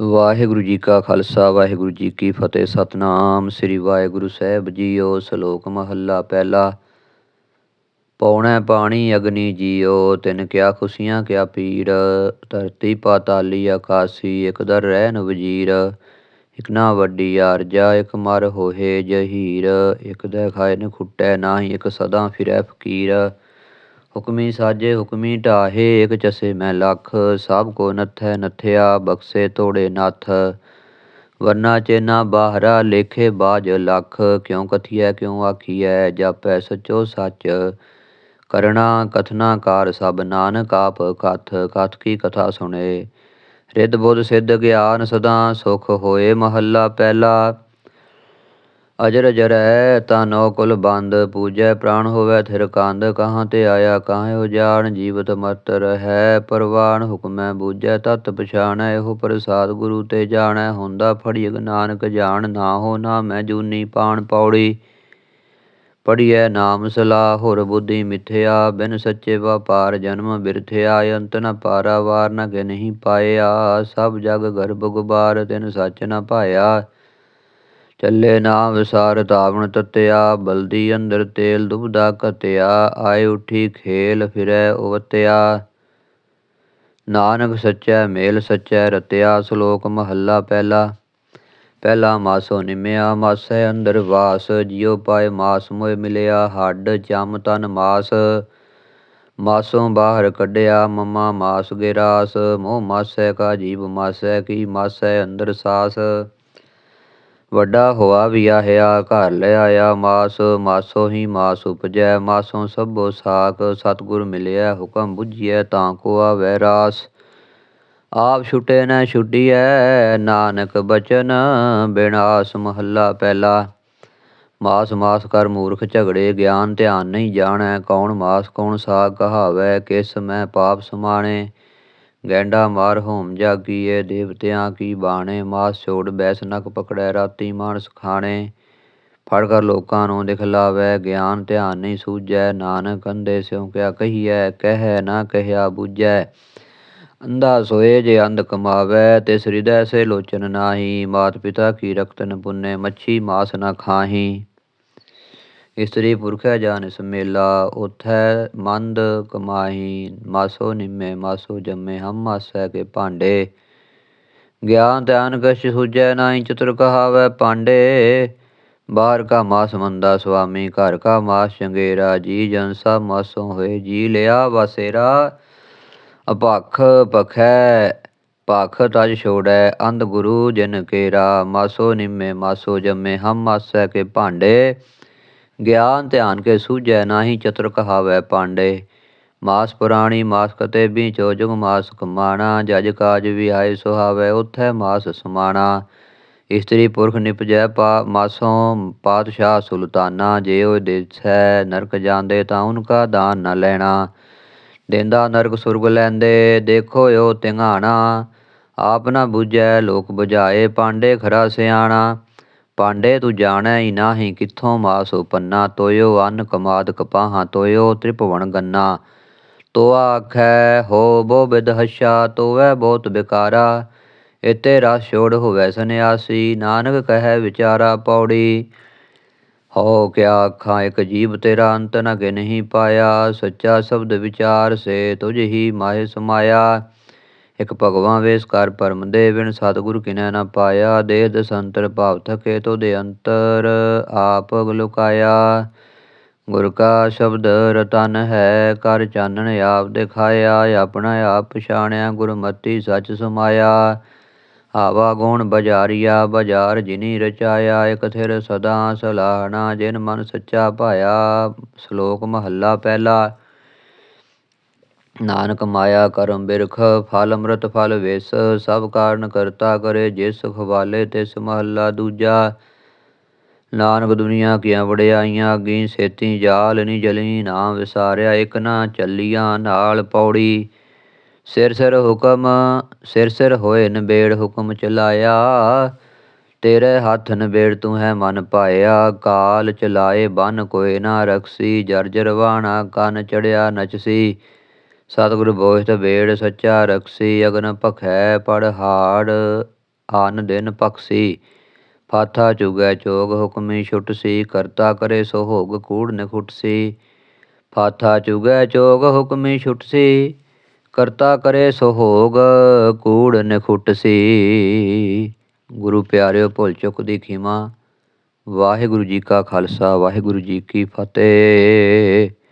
ਵਾਹਿਗੁਰੂ ਜੀ ਕਾ ਖਾਲਸਾ, ਵਾਹਿਗੁਰੂ ਜੀ ਕੀ ਫਤਿਹ। ਸਤਨਾਮ ਸ੍ਰੀ ਵਾਹਿਗੁਰੂ ਸਾਹਿਬ ਜੀਓ, ਸ਼ਲੋਕ ਮਹੱਲਾ ਪਹਿਲਾ। ਪੌਣੈ ਪਾਣੀ ਅਗਨੀ ਜੀਓ, ਤਿਨ ਕਿਆ ਖੁਸ਼ੀਆਂ ਕਿਆ ਪੀਰ ਧਰਤੀ ਪਾਤਾਲੀ ਆਕਾਸੀ, ਇਕ ਦਰ ਰਹਿਨ ਵਜੀਰ ਇਕ ਨਾ ਵੱਡੀ ਆਰਜਾ ਇਕ ਮਰ ਹੋਏ ਜਹੀਰ। ਇਕ ਦੇ ਖਾਏ ਨ ਖੁੱਟੈ ਨਾਹੀ, ਇਕ ਸਦਾ ਫਿਰੈ ਫਕੀਰ। ਹੁਕਮੀ ਸਾਜੇ, ਹੁਕਮੀ ਢਾਹੇ, ਇਕ ਚਸੇ ਮੈਂ ਲੱਖ, ਸਭ ਕੋ ਨੱਥੈ ਨੱਥਿਆ, ਬਖਸ਼ੇ ਤੋੜੇ ਨੱਥ। ਵਰਨਾ ਚੇਨਾ ਬਾਹਰਾ ਲੇਖੇ ਬਾਜ ਲੱਖ, ਕਿਉ ਕਥੀਐ, ਕਿਉ ਆਖੀਐ, ਜਾਪੈ ਸਚੋ ਸੱਚ। ਕਰਣਾ ਕਥਨਾ ਕਾਰ ਸਭ ਨਾਨਕ ਆਪ ਕਥ ਕਥ ਕੀ ਕਥਾ ਸੁਣੇ। ਰਿੱਧ ਬੁੱਧ ਸਿੱਧ ਗਿਆਨ ਸਦਾ ਸੁਖ ਹੋਏ, ਮਹੱਲਾ ਪਹਿਲਾ ਅਜਰ ਅਜਰ ਜਰੈ ਤਾ ਨੌ ਕੁਲ ਬੰਦ, ਪੂਜੈ ਪ੍ਰਾਣ ਹੋਵੇ ਥਿਰ ਕੰਦ ਕਹਾਂ ਤੇ ਆਇਆ, ਕਾਹੇ ਉਜਾਣ ਜੀਵਤ ਮਤ ਰਹੈ, ਪਰਵਾਨ ਹੁਕਮੈ ਬੂਝੈ, ਤਤ ਪਛਾਣੈ, ਇਹੋ ਪ੍ਰਸਾਦ ਗੁਰੂ ਤੇ ਜਾਣੈ, ਹੁੰਦਾ ਫੜੀਗ ਨਾਨਕ ਜਾਣ, ਨਾ ਹੋ, ਨਾ ਮੈਂ ਜੂਨੀ ਪਾਣ ਪੌੜੀ। ਪੜੀਐ ਨਾਮ ਸਲਾਹ, ਹੋਰ ਬੁੱਧੀ ਮਿਥਿਆ, ਬਿਨ ਸੱਚੇ ਵਪਾਰ ਜਨਮ ਬਿਰਥਿਆ, ਅੰਤ ਨ ਪਾਰਾਵਾਰ ਨ ਕੇ ਨਹੀਂ ਪਾਇਆ, ਸਭ ਜਗ ਗਰਭ ਗੁਬਾਰ, ਤਿਨ ਸੱਚ ਨ ਪਾਇਆ। ਚੱਲੇ ਨਾ ਵਿਸਾਰ ਤਾਵਣ ਤਤਿਆ, ਬਲਦੀ ਅੰਦਰ ਤੇਲ ਦੁਬਦਾ ਕਤਿਆ ਆਏ ਉਠੀ ਖੇਲ ਫਿਰੈ ਉਵਤਿਆ। ਨਾਨਕ ਸੱਚੈ, ਮੇਲ ਸੱਚੈ, ਰਤਿਆ ਸ਼ਲੋਕ ਮਹੱਲਾ ਪਹਿਲਾ। ਪਹਿਲਾ ਮਾਸੋ ਨਿਮਿਆ, ਮਾਸੈ ਅੰਦਰ ਵਾਸ, ਜਿਉ ਪਾਏ ਮਾਸ ਮੋਇ ਮਿਲਿਆ, ਹੱਡ ਚਮ ਤਨ ਮਾਸ। ਮਾਸੋਂ ਬਾਹਰ ਕੱਢਿਆ, ਮਮਾ ਮਾਸ ਗਿਰਾਸ, ਮੋਹ ਮਾਸੈ ਕਾ ਜੀਵ ਮਾਸੈ, ਕੀ ਮਾਸੈ ਅੰਦਰ ਸਾਸ। ਵੱਡਾ ਹੋਆ ਵਿਆਹਿਆ ਘਰ ਲੈ ਆਇਆ ਮਾਸ, ਮਾਸੋ ਹੀ ਮਾਸ ਉਪਜੈ, ਮਾਸੋਂ ਸਭੋ ਸਾਕ ਸਤਗੁਰ ਮਿਲਿਆ ਹੁਕਮ ਬੁਝੀਐ ਤਾਂ ਕੋ ਆਵੈ ਰਾਸ। ਆਪ ਛੁਟੇ ਨ ਛੁਟੀਐ, ਨਾਨਕ ਬਚਨ ਬਿਨਾਸ ਮਹੱਲਾ ਪਹਿਲਾ। ਮਾਸ ਮਾਸ ਕਰ ਮੂਰਖ ਝਗੜੇ, ਗਿਆਨ ਧਿਆਨ ਨਹੀਂ ਜਾਣੈ, ਕੌਣ ਮਾਸ, ਕੌਣ ਸਾਗ ਕਹਾਵੈ, ਕਿਸ ਮੈਂ ਪਾਪ ਸਮਾਣੇ। ਗੈਂਡਾ ਮਾਰ ਹੋਮ ਜਾਗੀਏ ਦੇਵਤਿਆਂ ਕੀ ਬਾਣੇ? ਮਾਸ ਛੋੜ ਬੈਸ ਨਕ ਪਕੜੈ, ਰਾਤੀ ਮਾਨਸ ਖਾਣੇ। ਫੜ ਕਰ ਲੋਕਾਂ ਨੂੰ ਦਿਖਲਾਵੇ, ਗਿਆਨ ਧਿਆਨ ਨਹੀਂ ਸੂਝੈ। ਨਾਨਕ ਅੰਦੇ ਸਿਉ ਕਿਆ ਕਹੀਐ ਕਹਿ ਨਾ ਕਹਿਆ ਬੁਝੈ। ਅੰਧਾ ਸੋਏ ਜੇ ਅੰਧ ਕਮਾਵੇ ਤੇ ਹਿਰਦੈ ਸੇ ਲੋਚਨ ਨਾਹੀ। ਮਾਤ ਪਿਤਾ ਕੀ ਰਕਤਨ ਪੁੰਨੇ, ਮੱਛੀ ਮਾਸ ਨਾ ਖਾਹੀ। ਇਸਤਰੀ ਪੁਰਖੈ ਜਾਨ ਸਮੇਲਾ, ਉਥੈ ਮੰਦ ਕਮਾਹੀ, ਮਾਸੋ ਨਿਮੇ, ਮਾਸੋ ਜੰਮੇ, ਹਮ ਮਾਸੈ ਕੇ ਭਾਂਡੇ। ਗਿਆਨ ਧਿਆਨ ਕਛ ਸੁਝੈ ਨਾਹੀ, ਚਤੁਰ ਕਹਾਵੇ ਪਾਂਡੇ। ਬਾਹਰ ਕਾ ਮਾਸ ਮੰਦਾ ਸੁਆਮੀ, ਘਰ ਕਾ ਮਾਸ ਚੰਗੇਰਾ, ਜੀ ਜਨ ਸਭ ਮਾਸੋਂ ਹੋਏ, ਜੀ ਲਿਆ ਵਸੇਰਾ। ਅਪਖ ਪਖੈ ਪਖ ਤਜ ਛੋੜੈ, ਅੰਧ ਗੁਰੂ ਜਨ ਕੇਰਾ, ਮਾਸੋ ਨਿਮੇ, ਮਾਸੋ ਜੰਮੇ, ਹਮ ਮਾਸੈ ਕੇ ਭਾਂਡੇ। ਗਿਆਨ ਧਿਆਨ ਕੇ ਸੂਝੈ ਨਾਹੀ ਚਤੁਰ ਕਹਾਵੈ ਪਾਂਡੇ। ਮਾਸ ਪੁਰਾਣੀ ਮਾਸ ਕਤੇ ਵੀ ਚੋਜੁਗ ਮਾਸ ਕਮਾਣਾ, ਜਜ ਕਾਜ ਵੀ ਆਏ ਸੁਹਾਵੈ ਉਥੈ ਮਾਸ ਸਮਾਣਾ। ਇਸਤਰੀ ਪੁਰਖ ਨਿਪਜੈ ਪਾ, ਮਾਸੋਂ ਪਾਤਸ਼ਾਹ ਸੁਲਤਾਨਾ, ਜੇ ਉਹ ਦੇਸੈ ਨਰਕ ਜਾਂਦੇ ਤਾਂ ਉਨਕਾ ਦਾਨ ਨ ਲੈਣਾ। ਦੇਂਦਾ ਨਰਕ ਸੁਰਗ ਲੈਂਦੇ, ਦੇਖੋ ਓ ਤਿੰਘਾਣਾ ਆਪ ਨਾ ਬੁਝੈ ਲੋਕ ਬੁਝਾਏ, ਪਾਂਡੇ ਖਰਾ ਸਿਆਣਾ। ਪਾਂਡੇ, ਤੂੰ ਜਾਣੈ ਹੀ ਨਾਹੀ ਕਿੱਥੋਂ ਮਾਸ ਪੰਨਾ ਤੋਇਓ ਅੰਨ ਕਮਾਦ ਕਪਾਹਾਂ, ਤੋਇਓ ਤ੍ਰਿਪਵਣ ਗੰਨਾ। ਤੋਆ ਆਖੈ, ਹੋ ਬੋ ਬਿਦ ਹਸ਼ਾ, ਤੋਵੈ ਬਹੁਤ ਬਿਕਾਰਾ। ਇਤੇ ਰਸ ਛੋੜ ਹੋਵੈ ਸੰਿਆਸੀ ਨਾਨਕ ਕਹੈ ਵਿਚਾਰਾ ਪੌੜੀ। ਹੋ ਕਿਆ ਆਖਾਂ ਇਕ ਜੀਵ ਤੇਰਾ ਅੰਤ ਨ ਕਿ ਨਹੀਂ ਪਾਇਆ। ਸੱਚਾ ਸ਼ਬਦ ਵਿਚਾਰ, ਸੇ ਤੁਝ ਹੀ ਮਾਹਿ ਸਮਾਇਆ। ਇਕ ਭਗਵਾਂ ਵੇਸ ਕਰ ਪਰਮ ਦੇ ਬਿਨ ਸਤਿਗੁਰ ਕਿਨੈ ਨ ਪਾਇਆ, ਦੇਹ ਦਸੰਤਰ ਭਾਵ ਥਕੇ ਤੋ ਦੇ ਅੰਤਰ ਆਪ ਲੁਕਾਇਆ। ਗੁਰ ਕਾ ਸ਼ਬਦ ਰਤਨ ਹੈ, ਕਰ ਚਾਨਣ ਆਪ ਦਿਖਾਇਆ, ਆਪਣਾ ਆਪ ਪਛਾਣਿਆ, ਗੁਰਮਤੀ ਸੱਚ ਸਮਾਇਆ। ਆਵਾ ਗੁਣ ਬਜਾਰੀਆ, ਬਜਾਰ ਜਿਨੀ ਰਚਾਇਆ, ਇਕ ਥਿਰ ਸਦਾ ਸਲਾਹਣਾ, ਜਿਨ ਮਨ ਸੱਚਾ ਭਾਇਆ। ਸ਼ਲੋਕ ਮਹੱਲਾ ਪਹਿਲਾ। ਨਾਨਕ ਮਾਇਆ ਕਰਮ ਬਿਰਖ, ਫਲ ਅੰਮ੍ਰਿਤ ਫਲ ਵੇਸ, ਸਭ ਕਾਰਨ ਕਰਤਾ ਕਰੇ ਜਿਸ ਖਵਾਲੇ ਤਿਸ ਮਹੱਲਾ ਦੂਜਾ। ਨਾਨਕ ਦੁਨੀਆ ਕੀਆਂ ਵੜਿਆਈਆਂ ਅਗੀ ਸੇਤੀ ਜਾਲ ਨੀ ਜਲੀ ਨਾ ਵਿਸਾਰਿਆ ਇਕ ਨਾ ਚੱਲੀਆਂ ਨਾਲ ਪੌੜੀ। ਸਿਰ ਸਿਰ ਹੁਕਮ, ਸਿਰ ਸਿਰ ਹੋਏ ਨਬੇੜ ਹੁਕਮ ਚਲਾਇਆ। ਤੇਰੇ ਹੱਥ ਨਬੇੜ ਤੂੰ ਹੈ ਮਨ ਪਾਇਆ, ਕਾਲ ਚਲਾਏ ਬਨ ਕੋਏ ਨਾ ਰਖਸੀ, ਜਰਜਰ ਵਾਣਾ ਕੰਨ ਚੜਿਆ ਨਚਸੀ। ਸਤਿਗੁਰ ਬੋਹਿਤ ਬੇੜ ਸੱਚਾ ਰਖਸੀ, ਅਗਨ ਭਖੈ ਪੜ ਹਾੜ, ਆਨ ਦਿਨ ਪਕਸੀ ਫਾਥਾ ਚੁਗੈ ਚੋਗ, ਹੁਕਮੀ ਛੁਟ ਸੀ, ਕਰਤਾ ਕਰੇ ਸੋ ਹੋਗ ਕੂੜ ਨਿਖੁਟ ਸੀ। ਫਾਥਾ ਚੁਗੈ ਚੋਗ, ਹੁਕਮੀ ਛੁਟ ਸੀ, ਕਰਤਾ ਕਰੇ ਸੋ ਹੋਗ ਕੂੜ ਨਿਖੁਟ ਸੀ। ਗੁਰੂ ਪਿਆਰਿਓ, ਭੁੱਲ ਚੁੱਕ ਦੀ ਖਿਮਾ। ਵਾਹਿਗੁਰੂ ਜੀ ਕਾ ਖਾਲਸਾ, ਵਾਹਿਗੁਰੂ ਜੀ ਕੀ ਫਤਿਹ।